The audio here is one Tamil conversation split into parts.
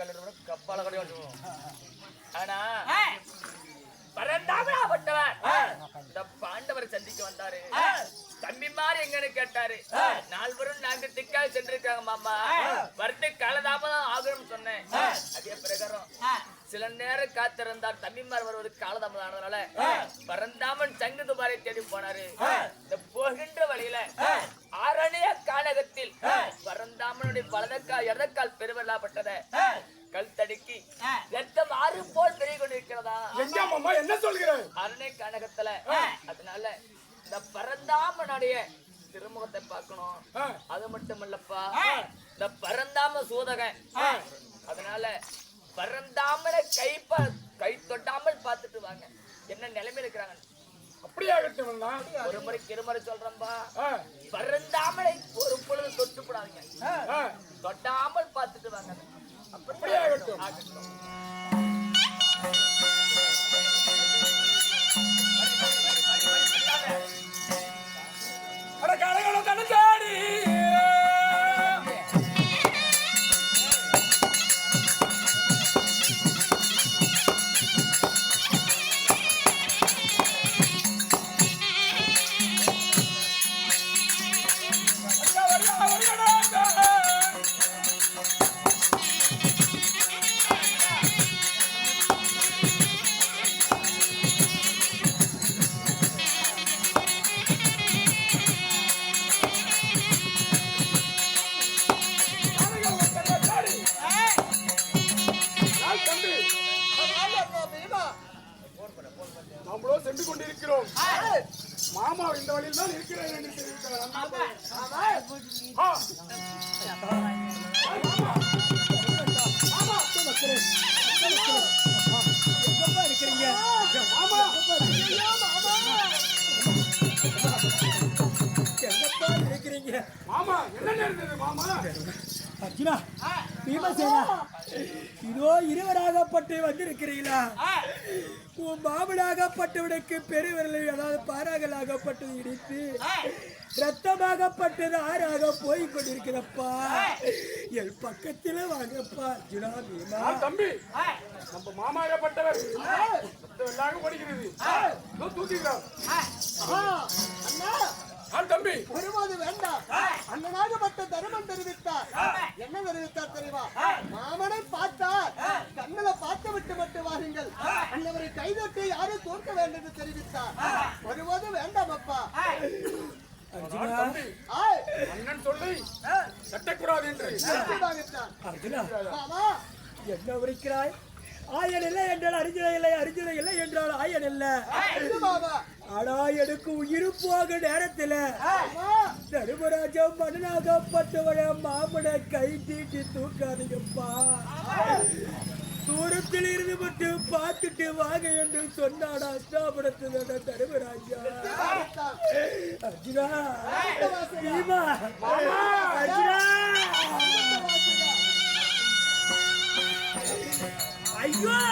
கண்ணாடி கல்லூரி கப்பால கிடையாது ஆனா பரந்தாமனாப்பட்டவர் இந்த பாண்டவரை சந்திக்க வந்தாரு. தம்பி மாதிரி எங்கன்னு கேட்டாரு. நால்வரும் நான்கு திக்காக சென்றிருக்காங்க மாமா. வரட்டு காலதாமதம் ஆகணும்னு சொன்னேன். அதே பிரகாரம் சில நேரம் காத்திருந்தார். தம்பிமார் வருவதற்கு காலதாமதம் ஆனதுனால பரந்தாமன் சங்கு துபாரை தேடி போனாரு. இந்த போகின்ற வழியில ஆரணிய கானகத்தில் பரந்தாமனுடைய வலதக்கால் இடதக்கால் பெருவெல்லாப்பட்டத கல் தடுக்கி ரத்தம் ஆறு போல் பெருகி கொண்டிருக்கிறதா? என்ன சொல்கிறேன் அரணை கனகத்துல. அதனால இந்த பரந்தாமனுடைய திருமுகத்தை பார்க்கணும். அது மட்டும் இல்லப்பா இந்த பரந்தாம சூதகன். அதனால பரந்தாமனை கை கை தொட்டாமல் பார்த்துட்டு வாங்க. என்ன நிலைமையில இருக்கிறாங்க அப்படியே ஒரு முறை இருமுறை சொல்றேன்பா. ஆ பரந்தாமனை ஒரு பொழுது தொட்டு போடாதீங்க ஆ தொட்டாமல் பார்த்துட்டு வாங்க. அப்படியே ஆகட்டும். ஆகட்டும் இருவராகப்பட்டு வந்திருக்கிறீங்களா உன் மாமனாகப்பட்டவனுக்கு பெருவிரலை அதாவது பாறாகலாகப்பட்டது இடித்து ரத்தமாகப்பட்டது ஆறாக போய் கொண்டிருக்கிறப்பா என் பக்கத்துல வாங்கப்பா அர்ஜுனா பீமா. ஆ, தம்பி. நம்ம மாமாகப்பட்டவர் எல்லாம் படிக்கிறது தூக்கிக்கிறார் ஆ. தம்பி. வருவது வேண்டாம். அண்ணனாகப்பட்ட தருமன் தெரிவித்தார். என்ன தெரிவித்தார் தெரியுமா? மாமனை பார்த்தார். கண்ணில பார்த்து விட்டு மட்டும் வாருங்கள். அன்னவரை கைதட்டி யாரும் தோற்க வேண்டும் என்று தெரிவித்தார் வருவது வேண்டாம் அப்பா. அண்ணன் சொல்லி கட்டக்கூடாது என்று. என்ன உரைக்கிறாய் ஆயன் இல்லை என்றால் அர்ஜுன இல்லை அர்ஜுன இல்லை என்றால் ஆயன் இல்லை. ஆனா எனக்கு உயிர் போக நேரத்துல மாமா தர்மராஜம் மன்னனாகப்பட்டவன மாமனை கை தீட்டி தூக்காதீங்கப்பா தூரத்தில் இருந்து மட்டும் பார்த்துட்டு வாங்க என்று சொன்னாடா அஷ்டாபுரத்துல தர்மராஜா. அர்ஜுனா அர்ஜுனா. ஐயோ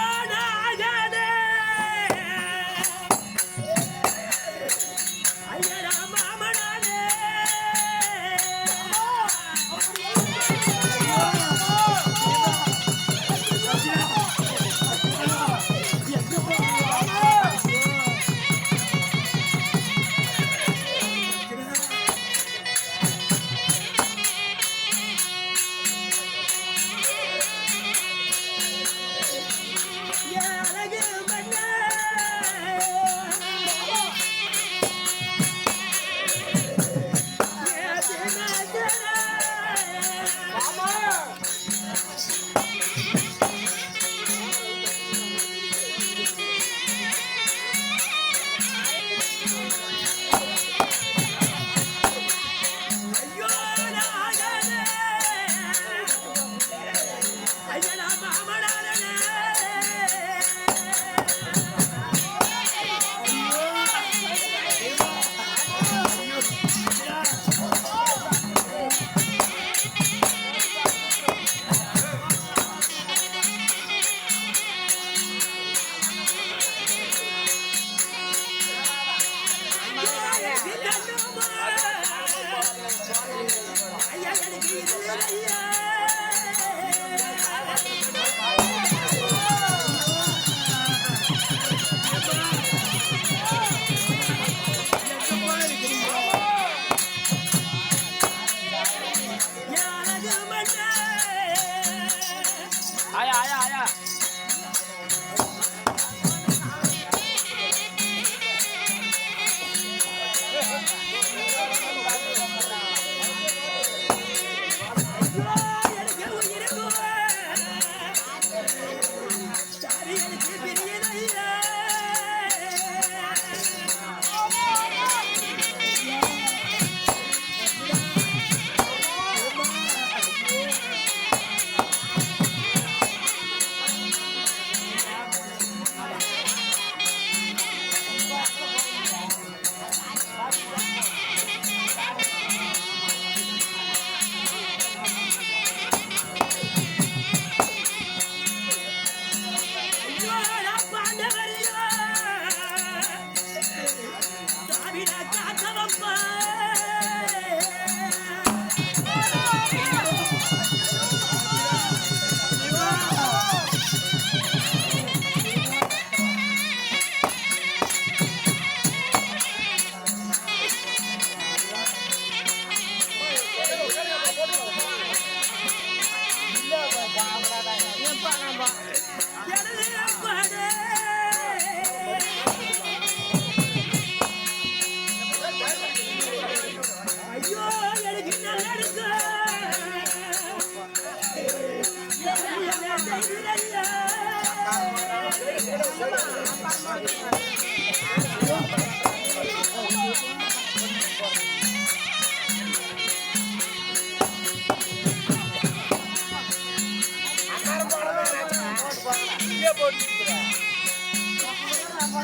ஐயோ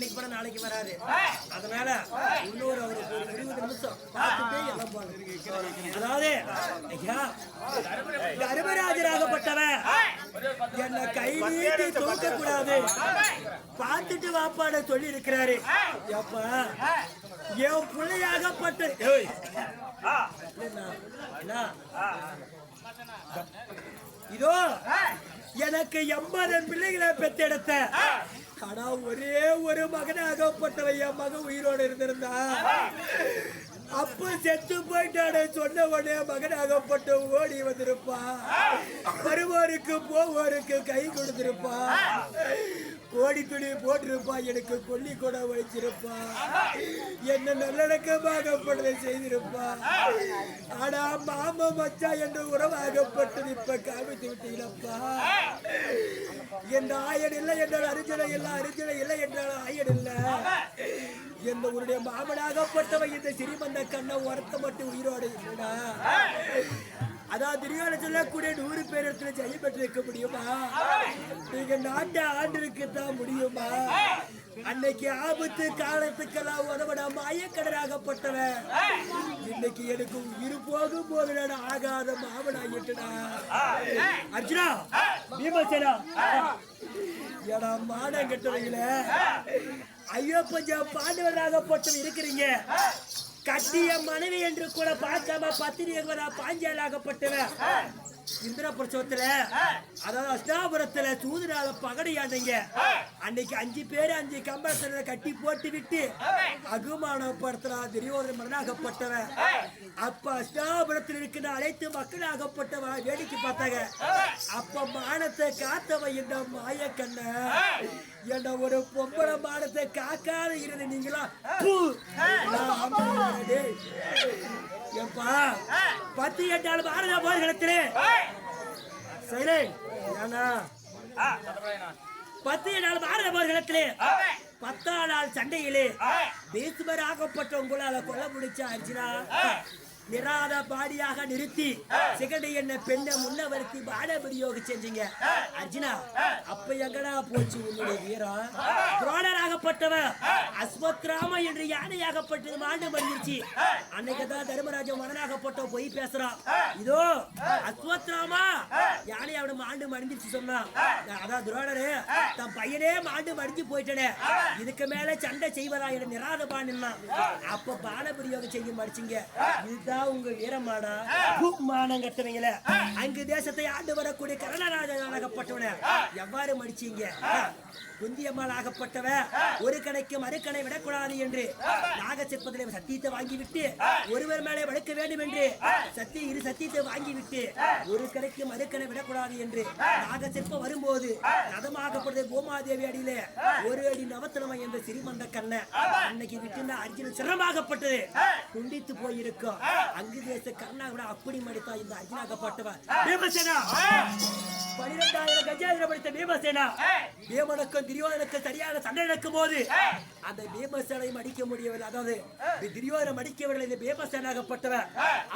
இன்னைக்கு போனா நாளைக்கு வராது. அதனால இன்னொரு ஒரு இருபது நிமிஷம் பார்த்துட்டே எல்லாம் போகணும். அதாவது ஐயா தர்மராஜராகப்பட்டவன் என்னை கை நீட்டி தூக்க கூடாது பார்த்துட்டு வாப்பாட சொல்லி இருக்கிறாரு அப்பா என் பிள்ளையாகப்பட்ட இதோ எனக்கு எண்பது பிள்ளைகளை பெத்தெடுத்த ஆனா ஒரே ஒரு மகனாகப்பட்டவன் என் மகன் உயிரோடு இருந்திருந்தா அப்ப செத்து போயிட்டானே சொன்ன உடனே மகனாகப்பட்ட ஓடி வந்திருப்பா. வருவோருக்கு போவோருக்கு கை கொடுத்திருப்பா. கோடி துணி போட்டிருப்பா எனக்கு கொல்லி கூட வச்சிருப்பா என்ன நல்லடக்கமாகப்பட்டதை செய்திருப்பா. ஆனா மாமா மச்சா என்ற உறவாகப்பட்டது இப்ப காமித்து விட்டீங்களப்பா என் ஆயன் இல்லை என்றால் அரிஜனை இல்லை அரிஜனை இல்லை என்றால் ஆயன் இல்லை. எந்த உன்னுடைய மாமனாகப்பட்டவன் இந்த சிறிமந்த கண்ணை உரத்த மட்டும் உயிரோடு இல்லைடா. அதான் திரியோட சொல்லக்கூடிய நூறு பேர் இடத்துல ஜெயம் பெற்றிருக்க முடியுமா? நீங்க நாட்டை ஆண்டிருக்கு தான் முடியுமா? அன்னைக்கு ஆபத்து காலத்துக்கெல்லாம் உதவட மாயக்கடராகப்பட்டவன் இன்னைக்கு எனக்கு உயிர் போகும் போது நான் ஆகாத மாமனாகிட்டுடா அர்ஜுனா பீமசேனா ஏடா மானம் கெட்டவங்கள. ஐயோ பஞ்சம் பாண்டவராகப்பட்டவன் இருக்கிறீங்க. கட்டிய மனைவி என்று கூட பார்க்காம பத்திரிகை பாஞ்சாலாகப்பட்டவன் இந்திர பிரசவத்துல அதாவது அஷ்டாபுரத்துல சூதுனால பகடையாண்டீங்க அன்னைக்கு அஞ்சு பேர் அஞ்சு கம்பளத்துல கட்டி போட்டு விட்டு அகுமானப்படுத்துறா துரியோதன மகனாகப்பட்டவன் அப்ப அஷ்டாபுரத்தில் இருக்கிற அனைத்து மக்களாகப்பட்டவன் வேடிக்கை பார்த்தாங்க. அப்ப மானத்தை காத்தவன் இந்த மாயக்கண்ண. என்ன ஒரு பொம்பளை மானத்தை காக்காத இருந்து நீங்களா. எப்பா பத்து எட்டாள் பாரத போர்க்களத்திலே. சரி பத்து நாள் பாரத போர்க்களத்திலே. பத்தாம் நாள் சண்டையிலே பீஸ்மர் ஆகப்பட்ட உங்களால கொல்ல முடிச்ச அர்ஜுனா நிராத பாடியாக நிறுத்தி சிகண்டி என்ன பெண்ணை முன்னவருக்கு பாட பிரயோகம் செஞ்சீங்க. அர்ஜுனா அப்ப எங்கடா போச்சு உன்னுடைய வீரம்? துரோணராகப்பட்டவன் அஸ்வத்ராம என்று யானையாகப்பட்டது மாண்டு மறிஞ்சிருச்சு அன்னைக்கு தான் தர்மராஜன் மகனாகப்பட்ட போய் பேசுறான். இதோ அஸ்வத்ராமா யானை அவன மாண்டு மடிஞ்சிருச்சு சொன்னான். அதான் துரோணரு தன் பையனே மாண்டு மடிஞ்சு போயிட்டனே. இதுக்கு மேல சண்டை செய்வதா என நிராத பாண்டினா அப்ப பாட பிரயோகம் செய்ய மடிச்சிங்க இதுதான் உங்க வீரமாடா மானம் கட்டுவீங்கள அங்கு தேசத்தை ஆண்டு வரக்கூடிய கரணராஜனாகப்பட்டவன எவ்வாறு மடிச்சீங்க? குந்தியம்மாள் ஆகப்பட்டவ ஒரு கடைக்கு மறுக்கணை விடக்கூடாது என்று. நாக சிற்பத்திலே சத்தியத்தை வாங்கிவிட்டு ஒருவர் மேலே வழக்க வேண்டும் என்று. சத்தி இரு சத்தியத்தை வாங்கிவிட்டு ஒரு கடைக்கு மறுக்கணை விடக்கூடாது என்று. நாக சிற்பம் வரும்போது ரதமாகப்பட்டது பூமாதேவி அடியில ஒரு அடி நவத்தனமை என்ற சிறுமந்த கண்ண. அன்னைக்கு விட்டு அர்ஜுனன் சிரமமாகப்பட்டது. துண்டித்து போயிருக்கும். அங்கு தேச கர்ணா கூட அப்படி மடித்தா இந்த அர்ஜுனாகப்பட்டவன் பீமசேனா பனிரெண்டாயிரம் கஜாதிரம் படித்த பீமசேனா. பீமனுக்கும் துரியோதனுக்கும் சரியாக சண்டை நடக்கும் போது அந்த பீமசேனை மடிக்க முடியவில்லை. அதாவது துரியோதனை மடிக்கவில்லை இந்த பீமசேனாகப்பட்டவன்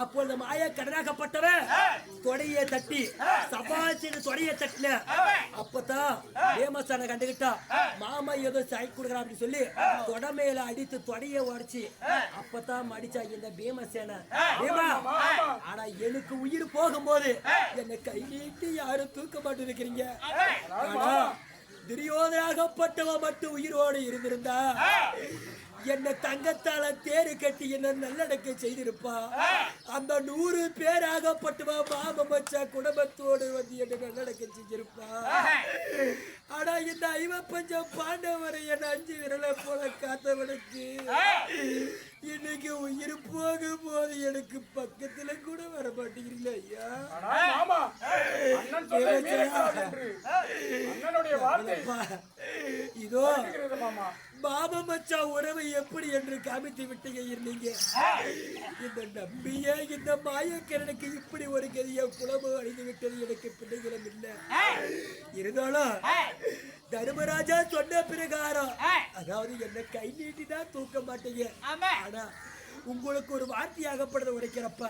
அப்பொழுது மாய கடனாகப்பட்டவன் தொடையை தட்டி சபாச்சின்னு தொடையை தட்டின. அப்பதான் பீமசேனை கண்டுகிட்டா மாமா ஏதோ சை கொடுக்குறான் அப்படின்னு சொல்லி தொட மேல அடித்து தொடையை உடைச்சு அப்பதான் மடிச்சா இந்த பீமசேனை. பீமா எனக்கு உயிர் போகும்போது என்னை கை நீட்டி யாரும் தூக்க மாட்டிருக்கிறீங்க. துரியோதனாகப்பட்டவன் மட்டும் உயிரோடு இருந்திருந்தா என்ன தங்கத்தால தேரு கட்டி என்ன நல்லடக்க செய்திருப்பா. அந்த நூறு பேராகப்பட்டவன் மாம மச்சா குடும்பத்தோடு வந்து என்ன நல்லடக்க செஞ்சிருப்பா. ஆனா இந்த ஐவ பஞ்சம் பாண்டவரை என்ன அஞ்சு விரலை போல காத்தவனுக்கு இன்னைக்கு உயிர் போகும் போது எனக்கு பக்கத்துல கூட வர மாட்டேங்கிறீங்களா ஐயா. அண்ணனுடைய வார்த்தை. இதோ மாமா? மச்சா உறவை எப்படி என்று காமித்து விட்டீங்க இருந்தீங்க இந்த நம்பிய இந்த மாயக்கரனுக்கு இப்படி ஒரு கதிய குலமு அழிந்து விட்டது எனக்கு பிள்ளைகளும் இல்லை. இருந்தாலும் தர்மராஜா சொன்ன பிரகாரம் அதாவது என்ன கை நீட்டி தான் தூக்க மாட்டீங்க. ஆனா உங்களுக்கு ஒரு வார்த்தையாகப்படுறத உடைக்கிறப்ப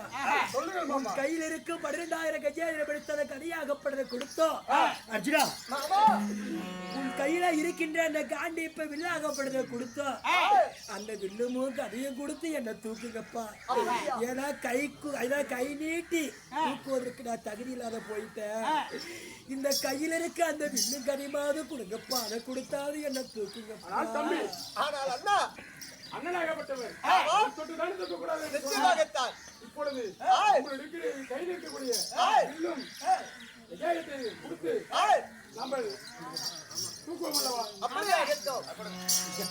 சொல்லுங்கள் மாமா. கையில் இருக்கும் பன்னிரெண்டாயிரம் கஜாயிரம் படித்தத கதையாகப்படுறத கொடுத்தோம் அர்ஜுனா. உன் கையில இருக்கின்ற அந்த காண்டி இப்ப வில்லாகப்படுறத கொடுத்தோம் அந்த வில்லுமும் கதையும் கொடுத்து என்ன தூக்குங்கப்பா. ஏன்னா கைக்கு அதான் கை நீட்டி தூக்குவதற்கு நான் தகுதி இல்லாத போயிட்டேன். இந்த கையில இருக்க அந்த வில்லு கனிமாவது கொடுங்கப்பா. அதை கொடுத்தாவது என்ன தூக்குங்கப்பா. ஆனால் அண்ணா அண்ணனாகப்பட்டவர் தொட்டு தானே தூக்கக்கூடாது என்று சொன்னார். நிச்சயமாகத்தான் இப்பொழுது ஆய். உங்கள் இருக்கிற கையில் இருக்கக்கூடிய. வில்லும் விஜயத்தை கொடுத்து நம்ம தூக்குவோம் அல்லவா அப்படியே ஆகட்டும். ஐயோ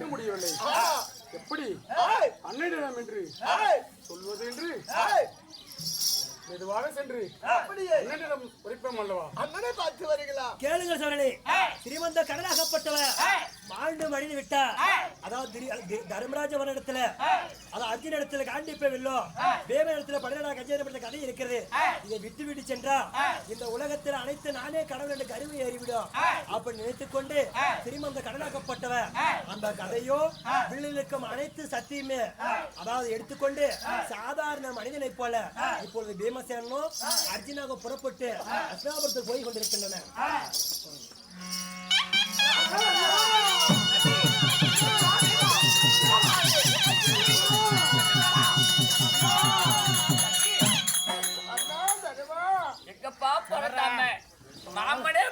நடக்க முடியவில்லை. எப்படி? அண்ணனிடம் என்று சொல்வது என்று மெதுவாக சென்று அப்படியே அண்ணனிடம் உரைப்போம் அல்லவா? அண்ணனை பார்த்து வருகிறா கேளுங்க சோழனே. ஸ்ரீமந்த கடனாகப்பட்டவன் மாண்டு மடிந்து விட்டா அதாவது தர்மராஜ இடத்துல அதாவது அர்ஜுன இடத்துல காண்டிப்ப பன்னெண்டா கஜேரப்பட்ட கதை இருக்கிறது. இதை விட்டு விட்டு சென்றா இந்த உலகத்தில் அனைத்து நானே கடவுள் என்று கருவி ஏறிவிடும். அப்படி நினைத்துக் கொண்டு ஸ்ரீமந்த கடனாகப்பட்டவன் அந்த கதையோ வில்லில் இருக்கும் அனைத்து சக்தியுமே அதாவது எடுத்துக்கொண்டு சாதாரண மனிதனை போல இப்பொழுது பீமசேனும் அர்ஜுனாக புறப்பட்டு அஸ்னாபுரத்துக்கு போய் கொண்டிருக்கின்றன நாமளே